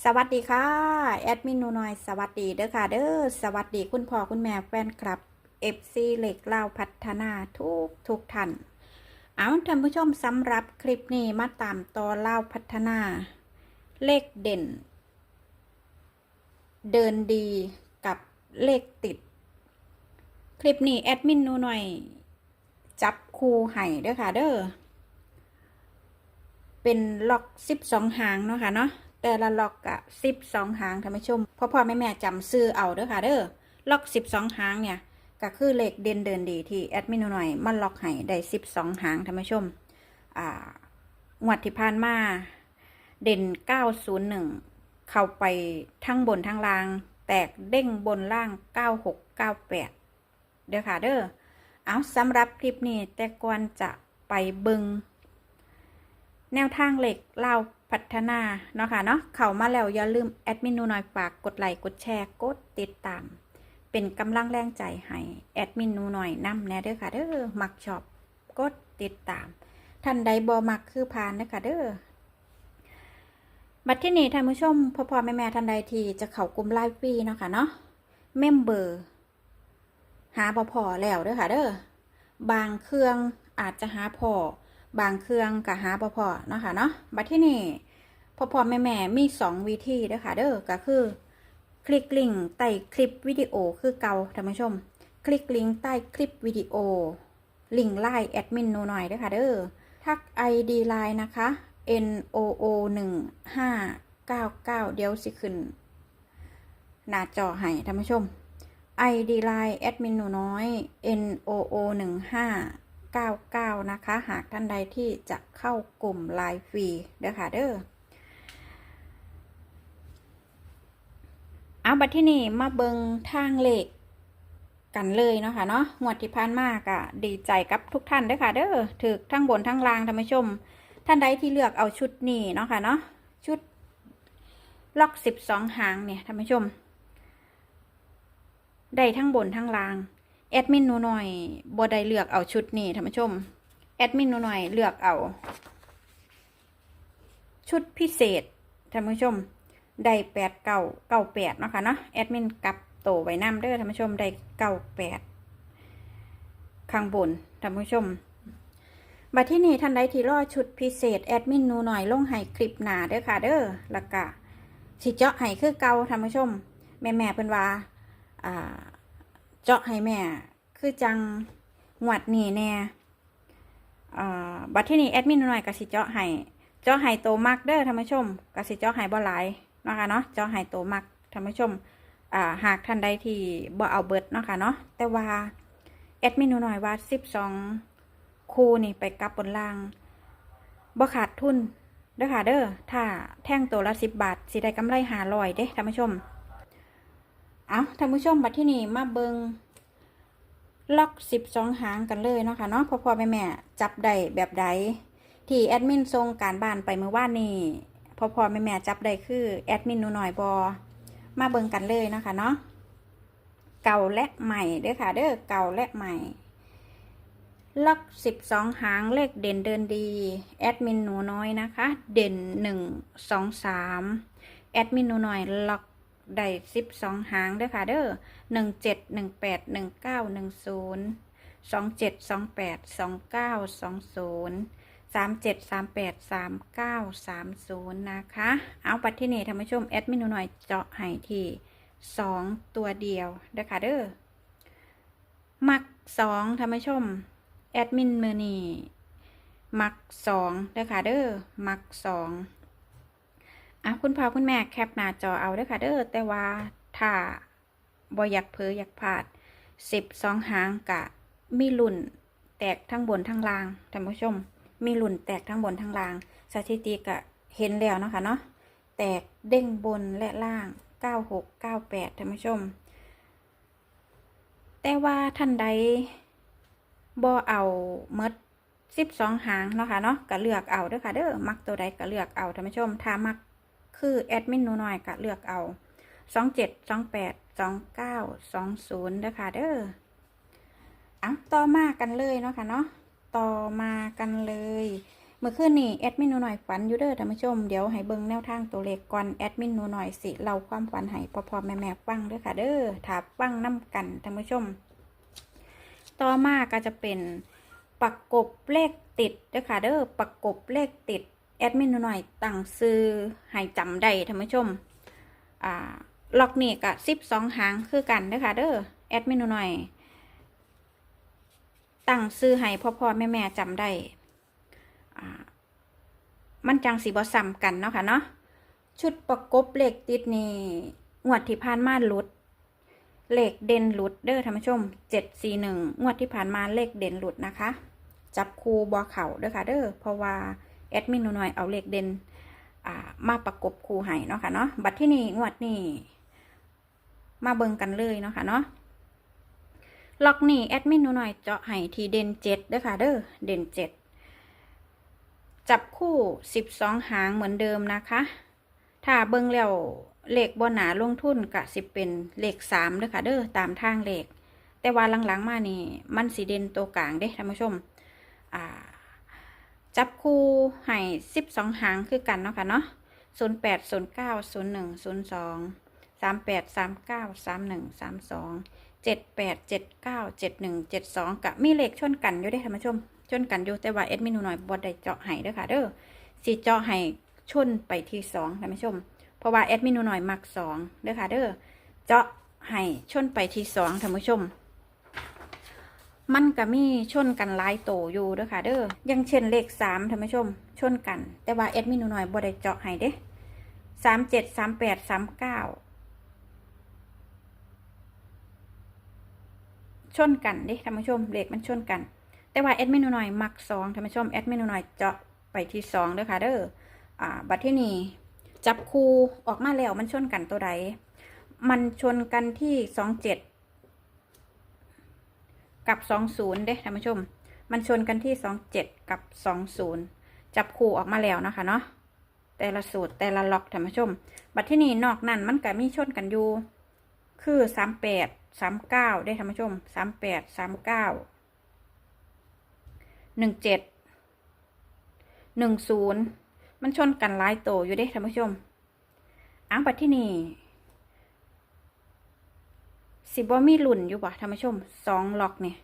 สวัสดีค่ะ แอดมินนูน้อยสวัสดีเด้อค่ะเด้อสวัสดีคุณพ่อคุณแม่แฟนคลับ FC เหล็กเล่าพัฒนาทุกทุกท่านเอาท่านผู้ชมสำหรับคลิปนี้มาตามต่อเล่าพัฒนา เลขเด่น เดินดีกับเลขติด คลิปนี้แอดมินนูน่อยจับคูไห่เด้อค่ะเด้อเป็นล็อกสิบสองหางเนาะค่ะเนาะ แต่ละล็อกอะสิบสองหางท่านผู้ชมพ่อพ่อแม่แม่จำซื้อเอาเด้อค่ะเด้อล็อกสิบสองหางเนี่ยก็คือเลขเด่นเดินดีที่แอดมินหน่อยมันล็อกให้ได้สิบสองหางท่านผู้ชมอ่างวดที่ผ่านมาเด่นเก้าศูนย์หนึ่งเข้าไปทั้งบนทั้งล่าง แตกเด้งบนล่างเก้าหกเก้าแปดเด้อค่ะเด้อเอาสำหรับคลิปนี้แต่ก่อนจะไปบิงแนวทางเหล็กเล่า พัฒนาเนาะค่ะเนาะเข้ามาแล้วอย่าลืมแอดมินนูน้อยฝากกดไลค์กดแชร์กดติดตาม เป็นกำลังแรงใจให้แอดมินนูน้อยนำแน่เด้อค่ะเด้อมักชอบกดติดตาม ท่านใดบ่มักคือผ่านนะคะเด้อบัดที่นี้ท่านผู้ชมพ่อพ่อแม่แม่ท่านใดที่จะเข้ากลุ่มไลฟ์ฟรีเนาะค่ะเนาะเมมเบอร์ หาบ่พอแล้วเด้อค่ะเด้อบางเครื่องอาจจะหาพอ บางเครื่องก็หาบ่พอเนาะค่ะเนาะบัดที่นี่พอพอแม่แม่มีสองวิธีเด้อค่ะเด้อก็คือ คลิกลิงก์ใต้คลิปวิดีโอคือเกาท่านผู้ชม คลิกลิงก์ใต้คลิปวิดีโอ ลิงก์ไลน์แอดมินหนูหน่อยเด้อค่ะเด้อทัก ID ไลน์นะคะ n o o 1 5 9 9 เดี๋ยวสิขึ้น หน้าจอให้ท่านผู้ชม ID ไลน์แอดมินหนูน้อย n o o 1 5 99 นะคะ หากท่านใดที่จะเข้ากลุ่มไลน์ฟรีเด้อค่ะเด้อเอาบัดที่นี่มาเบิงทางเลขกันเลยเนาะค่ะเนาะงวดที่ผ่านมากอะดีใจกับทุกท่านเด้อค่ะเด้อถือทั้งบนทั้งล่างท่านผู้ชม ท่านใดที่เลือกเอาชุดนี้เนาะค่ะเนาะชุดล็อกสิบสองหางเนี่ยท่านผู้ชม ได้ทั้งบนทั้งล่าง แอดมินหนูหน่อยบ่ได้เลือกเอาชุดนี้ท่านผู้ชม แอดมินหนูหน่อยเลือกเอา ชุดพิเศษท่านผู้ชม ได้แปดเก้าเก้าแปดเนาะค่ะเนาะ แอดมินกลับโตไว้น้ำเด้อท่านผู้ชม ได้เก้าแปดข้างบนท่านผู้ชมบัดที่นี่ท่านใดที่รอชุดพิเศษแอดมินหนูหน่อยลงให้คลิปหนาเด้อค่ะเด้อล้วก็สิเจาะให้คือเก่าท่านผู้ชม แม่แม่เพิ่นว่าอ่า เจาะให้แม่ คือจังหวัดนี่แน่อ่าบัดที่นี่แอดมินหน่อยกสิเจาะให้เจาะให้โตมักเด้อท่านผู้ชมกสิเจาะให้บ่หลายเนาะค่ะเนาะเจาะให้โตมักท่านผู้ชมหากท่านใดที่บ่เอาเบิดเนาะค่ะเนาะแต่ว่าแอดมินหน่อยว่า12คู่นี่ไปกลับบนล่างบ่ขาดทุนเด้อค่ะเด้อถ้าแท่งตัวละ10บบาทสิได้กำไร500เด้ท่านผู้ชม เอาท่านผู้ชมบัดที่นี่มาเบิงล็อกสิบสองหางกันเลยเนาะค่ะเนาะพ่อพ่อแม่แม่จับได้แบบใดที่แอดมินส่งการบ้านไปเมื่อวานนี้พ่อพ่อแม่แม่จับได้คือแอดมินหนูหน่อยบอมาเบิงกันเลยเนาะค่ะเนาะเก่าและใหม่เด้อค่ะ เด้อเก่าและใหม่ล็อกสิบสองหางเลขเด่นเดินดีแอดมินหนูน้อยนะคะ เด่นหนึ่งสองสามแอดมินหนูน้อยล็อก ได้สิบสองหางเด้อค่ะเด้อหนึ่งเจ็ดหนึ่งแปดหนึ่งเก้าหนึ่งศูนย์สองเจ็ดสองแปดสองเก้าสองศูนย์สามเจ็ดสามแปดสามเก้าสามศูนย์นะคะ เอาปัดที่นี่ท่านผู้ชมแอดมินูหน่อยเจาะให้ที่สองตัวเดียวเด้อค่ะเด้อมักสองท่านผู้ชม แอดมินมือนี่มักสองเด้อค่ะเด้อมักสอง อะคุณพ่อคุณแม่แคปหน้าจอเอาเด้อค่ะเด้อแต่ว่าถ้าบ่อยากเผลออยากพลาดสิบสองหางกะมีลุ่นแตกทั้งบนทั้งล่างท่านผู้ชม มีลุ่นแตกทั้งบนทั้งล่าง สถิติกะเห็นแล้วเนาะค่ะเนาะแตกเด้งบนและล่างเก้าหกเก้าแปดท่านผู้ชม แต่ว่าท่านใดบ่เอาเมดสิบสองหางเนาะค่ะเนาะก็เลือกเอาเด้อค่ะเด้อมักตัวใดก็เลือกเอาท่านผู้ชม ถ้ามัก คือแอดมินหนูหน่อยก็เลือกเอาสองเจ็ดสองแปดสองเก้าสองศูนย์เด้อค่ะเด้ออะต่อมากันเลยเนาะค่ะเนาะต่อมากันเลย เมื่อคืนนี้แอดมินหนูหน่อยฝันอยู่เด้อท่านผู้ชมเดี๋ยวให้เบิ่งแนวทางตัวเลขก่อนแอดมินหนูหน่อยสิเล่าความฝันให้พอพอแม่แม่ฟังเด้อค่ะ เด้อถ้าฟังนํกันท่านผู้ชม ต่อมาก็จะเป็นประกบเลขติดเด้อค่ะเด้อประกบเลขติด แอดมินหนูหน่อยตั้งซื้อให้จำได้ท่านผู้ชม อ่าล็อกนี่กับสิบสองหางคือกันเด้อค่ะเด้อแอดมินหนูหน่อย ตั้งซื้อให้พ่อพ่อแม่แม่จำได้ อ่า มันจังสีบอซ้ำกันเนาะค่ะเนาะชุดประกบเหลขติดนี่งวดที่ผ่านมาหลุดเหลขเด่นหลุดเด้อท่านผู้ชมเจ็ดสี่หนึ่งงวดที่ผ่านมาเลขเด่นหลุดนะคะ จับคูบอเข่าเด้อค่ะเด้อเพราะว่า แอดมินหน่อยเอาเลขเด่นมาประกบคู่ให้เนาะค่ะเนาะบัตรที่นี่งวดนี่มาเบิ่งกันเลยเนาะค่ะเนาะล็อกนี่แอดมินหนูหน่อยเจาะให้ทีเด่นเจ็ดเด้วยค่ะเด้อเด่นเจ็ดจับคู่สิบสองหางเหมือนเดิมนะคะ ถ้าเบิ่งแล้วเลขบนหนาลงทุนกะสิเป็นเลขสามเด้วยค่ะเด้อตามทางเลขแต่ว่าหลังๆมานี่มันสีเด่นตัวกลางเด้ท่านผู้ชม อ่า จับคู่ให้สิบสองหางคือกันเนาะค่ะเนาะศูนย์แปดศูนย์เก้าศูนย์หนึ่งศูนย์สองสามแปดสามเก้าสามหนึ่งสามสองเจ็ดแปดเจ็ดเก้าเจ็ดหนึ่งเจ็ดสองกับมีเลขชนกันอยู่ได้อท่านผู้ชมชนกันอยู่แต่ว่าเอ็ดมินูหน่อยบอดได้เจาะให้เด้อค่ะเด้อสีเจาะให้ชนไปที่สองท่านผู้ชม เพราะว่าเอ็ดมินหนูหน่อยมักสองเด้อค่ะเด้อเจาะให้ชนไปที่สองท่านผู้ชม มันก็มีชนกันหลายโตอยู่เด้อค่ะ เด้อยังเช่นเลขสามท่านผู้ชม ชนกัน แต่ว่าเอ็ดมินหนูหน่อยบอดได้เจาะให้เด้สามเจ็ดสามแปดสามเก้าชนกันเด้ท่านผู้ชมเลขมันชนกัน แต่ว่าแอดมินหน่อยมักสองท่านผู้ชมแอดมินหน่อยเจาะไปที่สองเด้อค่ะเด้ออ่า บัดที่นี่จับคูออกมาแล้วมันชนกันตัวใด มันชนกันที่สองเจ็ด กับสองศูนย์เด้ท่านผู้ชม มันชนกันที่สองเจ็ดกับสองศูนย์จับคู่ออกมาแล้วนะคะเนาะแต่ละสูตรแต่ละล็อกท่านผู้ชม บัดที่นี่นอกนั้นมันก็มีชนกันอยู่ คือสามแปดสามเก้าได้ท่านผู้ชมสามแปดสามเก้าหนึ่งเจ็ดหนึ่งศูนย์มันชนกันหลายโตอยู่ได้ท่านผู้ชมอ้างปัดที่นี่ สิบ่มีหลุ่นอยู่ป่ะท่านผู้ชมสองล็อกเนี่ย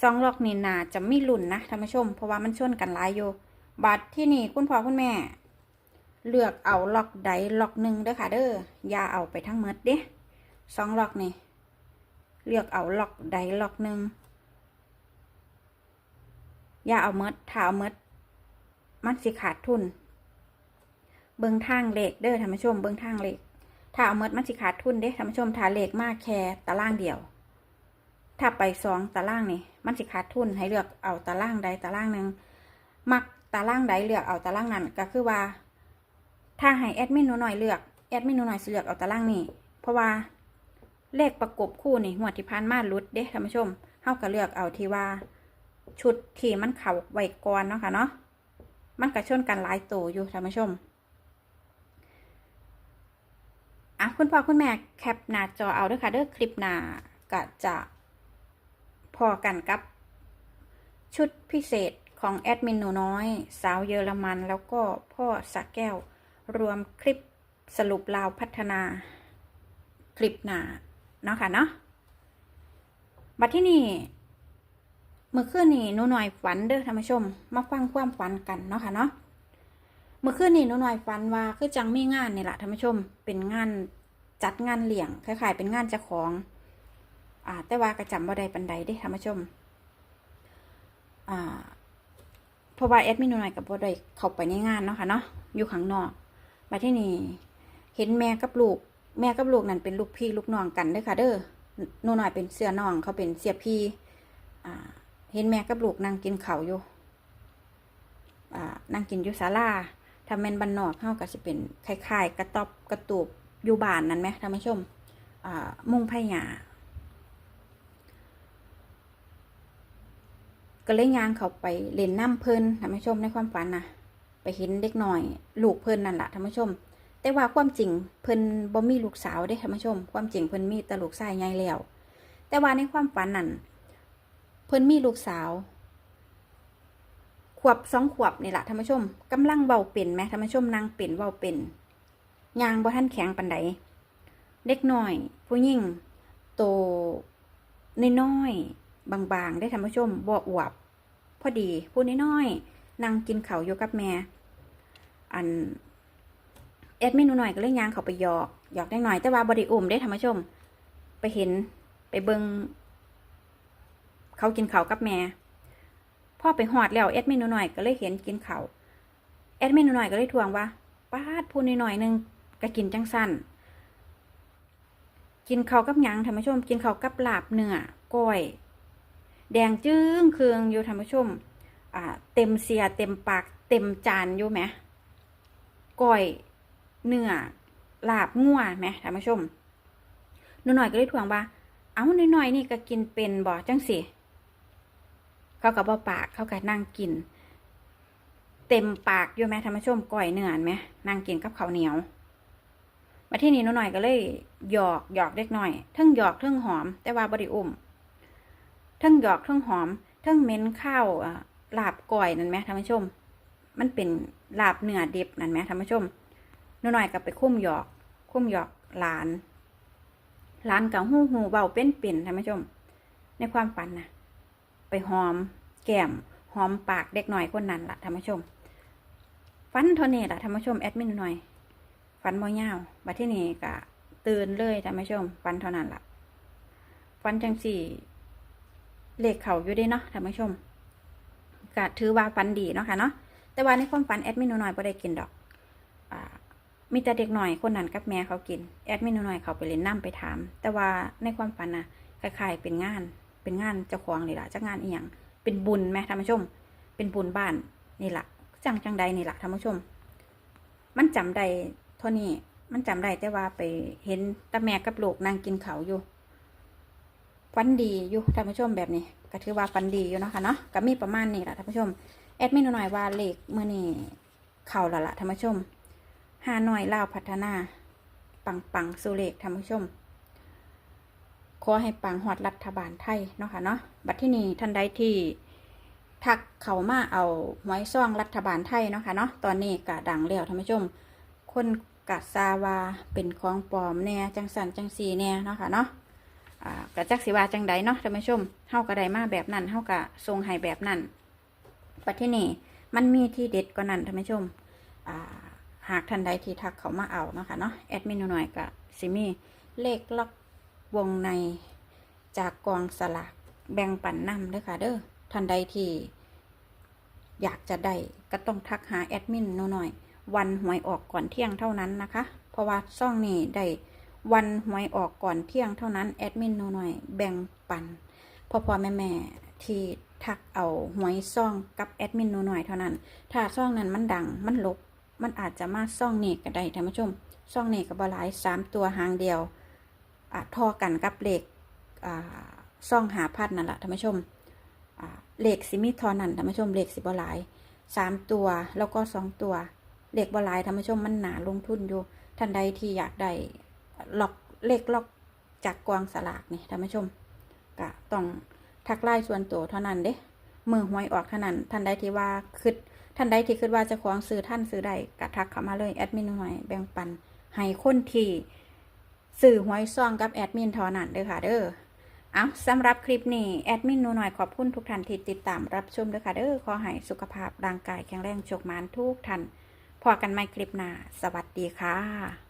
สองล็อกนี่นาจะมีหลุ่นนะท่านผู้ชม เพราะว่ามันชนกันหลายอยู่บัตรที่นี่คุณพ่อคุณแม่ เลือกเอาล็อกใดล็อกหนึ่งเด้อค่ะ เด้ออย่าเอาไปทั้งหมดเด้สองล็อกนี่เลือกเอาล็อกใดล็อกหนึ่งอย่าเอาเมดถ้าเอาเมดมันสิขาดทุน เบิ้งทางเลขเด้อท่านผู้ชม เบิ้งทางเลข ถ้าเอาเมดมันสิขาดทุนเด้ท่านผู้ชมถ้าเลขมากแค่ตารางเดียว ถ้าไปสองตารางนี่มันสิขาดทุนให้เลือกเอาตารางใดตารางหนึ่งมักตารางใดเลือกเอาตารางนั้นก็คือว่า ถ้าให้แอดมินหนูหน่อยเลือกแอดมินหนูหน่อยสิเลือกเอาตารางนี่เพราะว่าเลขประกบคู่นี่หัวที่พันมาลุดเด้ท่านผู้ชมเฮาก็เลือกเอาที่ว่า ชุดที่มันเข่าไว้ก่อนเนาะค่ะเนาะมันกระชนกันหลายตัวอยู่ท่านผู้ชม อะคุณพ่อคุณแม่แคปหน้าจอเอาด้วยค่ะเด้อคลิปหน้าก็จะพอกันกับชุดพิเศษของแอดมินหนูน้อย สาวเยอรมัน แล้วก็พ่อสักแก้ว รวมคลิปสรุปลาวพัฒนาคลิปหนาเนาะค่ะเนาะบัดที่นี่เมื่อคืนนี่หนูหน่อยฝันเด้อท่านผู้ชม มาฟังความฝันกันเนาะค่ะเนาะ เมื่อคืนนี่หนูหน่อยฝันว่าคือจังมีงานนี่แหละท่านผู้ชมเป็นงานจัดงานเลี้ยงคล้ายๆเป็นงานเจ้าของ อ่า แต่ว่ากระจำบ่ได้ปันใดเด้ท่านผู้ชม อ่าเพราะว่าแอดมินหนูหน่อยกับบ่ได้เข้าไปในงานเนาะค่ะเนาะอยู่ข้างนอกมาที่นี่เห็นแม่กับลูก แม่กับลูกนั่นเป็นลูกพี่ลูกน้องกันเด้อค่ะ เด้อหนูหน่อยเป็นเสื้อน้องเขาเป็นเสียพี่อ่า เห็นแม่กับลูกนั่งกินข้าวอยู่อ่านั่งกินอยู่ศาลา ถ้าแม่นบ้านนอกเฮาก็สิเป็นคล้ายๆ กระต๊อบกระตูบอยู่บ้านนั่นไหมท่านผู้ชมมุงไผ่หญ้าก็เลยยางเขาไปเล่นน้ำเพิ่นท่านผู้ชมในความฝันนะไปเห็นเด็กหน่อย ลูกเพิ่นนั่นแหละท่านผู้ชม แต่ว่าความจริงเพิ่นบ่มีลูกสาวเด้ท่านผู้ชม ความจริงเพิ่นมีแต่ลูกชายใหญ่แล้วแต่ว่าในความฝันนั่นเพิ่นมีลูกสาว ขวบสองขวบนี่แหละท่านผู้ชมกำลังเบาเป็นไหมท่านผู้ชมนางเป็นเบาเป็นยางบ่ท่านแข็งปันใดเด็กน้อย ผู้หญิงโตน้อยๆบางๆ ได้ท่านผู้ชมบ่อวบ พอดีผู้น้อยๆนั่งกินเข้าวอยู่กับแม่อันแอดมินหนูหน่อยก็เลยยางเขาไปหยอกหยอกได้หน่อยแต่ว่าบริอุ่มได้ท่านผู้ชม ไปเห็นไปเบิงเขากินเขากับแม่ พ่อไปหอดแล้วแอดมินหนูหน่อยก็เลยเห็นกินเข้าแอดมินหนูหน่อยก็เลยทวงว่าป้าดพูนหน่อยหนึ่งก็กินจังสั้นกินเขากับหยังท่านผู้ชม กินเขากับลาบเนื้อก้อย แดงจึ้งเคืองอยู่ท่านผู้ชมอ่าเต็มเสียเต็มปากเต็มจานอยู่ไหมก้อยเนื้อลาบงัวไหมท่านผู้ชมหนูหน่อยก็เลยทวงว่า เอ้าหนูหน่อยนี่ก็กินเป็นบ่จังสิ เขากับบ่ปากเขากับนั่งกิน เต็มปากอยู่ไหมท่านผู้ชมก้อยเนื้อไหมนั่งกินกับข้าวเหนียวมาที่นี่หนูหน่อยก็เลยหยอกหยอกเล็กหน้อยเทั้งหยอกเทั้งหอม แต่ว่าบไดิอุ่มเทั้งหยอกเทั้งหอมเทั้งเม้นข้าวลาบก่อยนั่นไหมท่านผู้ชม มันเป็นลาบเนื้อดิบนั่นไหมท่านผู้ชมหนูหน่อยกับไปคุ้มหยอกคุ้มหยอกหลานหลานกับหูหูเบาเป็นเป็นท่านผู้ชม ในความฝันนะ ไปหอมแก้มหอมปากเด็กหน่อยคนนั้นละท่านผู้ชมฝันเท่านี้ละท่านผู้ชมแอดมินหน่อยฝันบ่ยาวบัดที่นี่ก็ตื่นเลยท่านผู้ชมฝันเท่านั้นละฝันจังสี่เลขเข่าอยู่ด้เนาะท่านผู้ชมก็ถือว่าฟันดีเนาะค่ะเนาะแต่ว่าในความฝันแอดมินหนูน้อยบ่ได้กินดอกอ่ามีแต่เด็กหน่อยคนนั้นกับแม่เขากินแอดมินหนูน้อยเขาไปเล่นน้ำไปถาม แต่ว่าในความฝันน่ะคล้ายๆเป็นงาน เป็นงานเจ้าของนี่ล่ะจักงานอีหยังเป็นบุญไหมท่านผู้ชม เป็นบุญบ้านนี่ล่ะจังจังใดนี่ล่ะท่านผู้ชม มันจำได้เท่านี้มันจำได้แต่ว่าไปเห็นตาแม่กับลูกนั่งกินเขาอยู่ฟันดีอยู่ท่านผู้ชมแบบนี้ก็ถือว่าฟันดีอยู่เนาะค่ะเนาะก็มีประมาณนี้แหละท่านผู้ชมแอดมินหน่อยว่าเลขเมื่อนี้เข่าและละท่านผู้ชมหาหน่อยเล่าวพัฒนา ปังปังสุเลขท่านผู้ชม ขอให้ปังหอดรัฐบาลไทยเนาะค่ะเนาะบัดที่นี้ท่านใดที่ทักเขามาเอาหวยซ่องรัฐบาลไทยเนาะค่ะเนาะตอนนี้กะดังแล้วท่านผู้ชม คนกะซาวาเป็นของปลอมแน่จังสันจังสีแน่เนาะค่ะเนาะกะจักสิวาจังใดเนาะท่านผู้ชมเฮาก็ไดมาแบบนั้นเฮาก็ทรงให้แบบนั้นปัจจุนี่มันมีที่เด็ดกว่านั้นท่านผู้ชมอ่าหากท่านใดที่ทักเขามาเอาเนาะค่ะเนาะแอดมินหน่อยก็สิมีเลขล็อก วงในจากกองสลากแบ่งปันนำเด้อค่ะ เด้อท่านใดที่อยากจะได้ก็ต้องทักหาแอดมินหน่อย วันหวยออกก่อนเที่ยงเท่านั้นนะคะ เพราะว่าซ่องนี้ได้วันหวยออกก่อนเที่ยงเท่านั้นแอดมินหนูหน่อยแบ่งปันพ่อพ่อแม่แม่ที่ทักเอาหวยซ่องกับแอดมินหนูหน่อยเท่านั้น ถ้าซ่องนั้นมันดังมันลบ มันอาจจะมาซ่องนี่ก็ได้ท่านผู้ชม ซ่องนี่กับบหลายสามตัวหางเดียว ทอกันกับเลขอ่าซ่องหาพัดนั่นแหละท่านผู้ชมอ่าเลขสิมีทอนั่นท่านผู้ชมเลขสิบหลายสามตัวแล้วก็สองตัวเลขบหลายท่านผู้ชมมันหนาลงทุนอยู่ท่านใดที่อยากได้ล็อกเลขล็อกจากกองสลากนี่ท่านผู้ชมก็ต้องทักไล่ส่วนตัวเท่านั้นเด้มือหวยออกเท่านั้นท่านใดที่ว่าคิดท่านใดที่คิดว่าจะของซื้อท่านซื้อได้ก็ทักเข้ามาเลยแอดมินหน่อยแบ่งปันให้คนที่ สื่อหวยซองกับแอดมินทอนันเด้อค่ะเด้อเอาสำหรับคลิปนี้แอดมินหนูหน่อยขอบคุณทุกท่านที่ติดตามรับชมเด้อค่ะเด้อขอให้สุขภาพร่างกายแข็งแรงโชคมานทุกท่านพอกันใหม่คลิปหน้าสวัสดีค่ะ